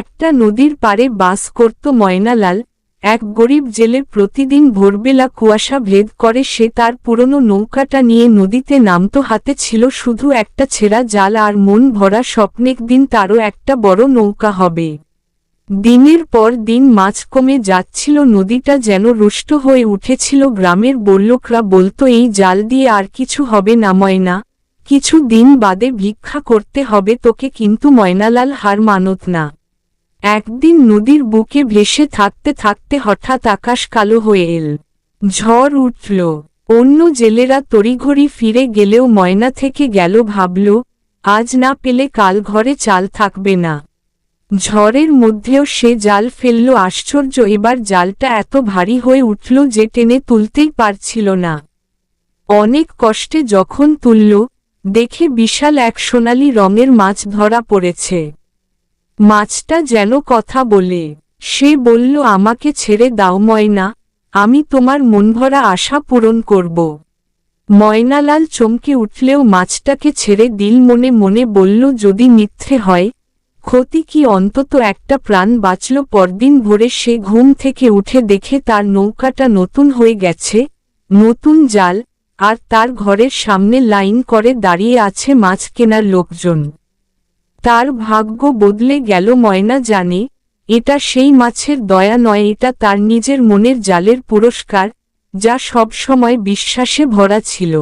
একটা নদীর পারে বাস করত ময়নালাল, এক গরিব জেলে প্রতিদিন ভোরবেলা কুয়াশা ভেদ করে সে তার পুরনো নৌকাটা নিয়ে নদীতে নামতো, হাতে ছিল শুধু একটা ছেঁড়া জাল আর মন ভরা স্বপ্নেক দিন তারও একটা বড় নৌকা হবে। দিনের পর দিন মাছ কমে যাচ্ছিল, নদীটা যেন রুষ্ট হয়ে উঠেছিল, গ্রামের বল্লকরা বলতো, এই জাল দিয়ে আর কিছু হবে না ময়না, কিছু দিন বাদে ভিক্ষা করতে হবে তোকে, কিন্তু ময়নালাল হার মানত না। একদিন নদীর বুকে ভেসে থাকতে থাকতে হঠাৎ আকাশ কালো হয়ে এল। ঝড় উঠল। অন্য জেলেরা তড়িঘড়ি ফিরে গেলেও ময়না থেকে গেল ভাবল, আজ না পেলে কাল ঘরে চাল থাকবে না। ঝড়ের মধ্যেও সে জাল ফেলল। আশ্চর্য, এবার জালটা এত ভারী হয়ে উঠল যে টেনে তুলতেই পারছিল না। অনেক কষ্টে যখন তুলল, দেখে বিশাল এক সোনালি রঙের মাছ ধরা পড়েছে। মাছটা যেন কথা বলে। সে বলল, আমাকে ছেড়ে দাও ময়না, আমি তোমার মনভরা আশা পূরণ করব। ময়নালাল চমকে উঠলেও মাছটাকে ছেড়ে দিল মনে মনে বলল, যদি মিথ্যে হয়, ক্ষতি কি অন্তত একটা প্রাণ বাঁচল? পরদিন ভোরে সে ঘুম থেকে উঠে দেখে তার নৌকাটা নতুন হয়ে গেছে, নতুন জাল, আর তার ঘরের সামনে লাইন করে দাঁড়িয়ে আছে মাছ কেনার লোকজন। তার ভাগ্য বদলে গেল ময়না জানে, এটা সেই মাছের দয়া নয়, এটা তার নিজের মনের জালের পুরস্কার, যা সবসময় বিশ্বাসে ভরা ছিল।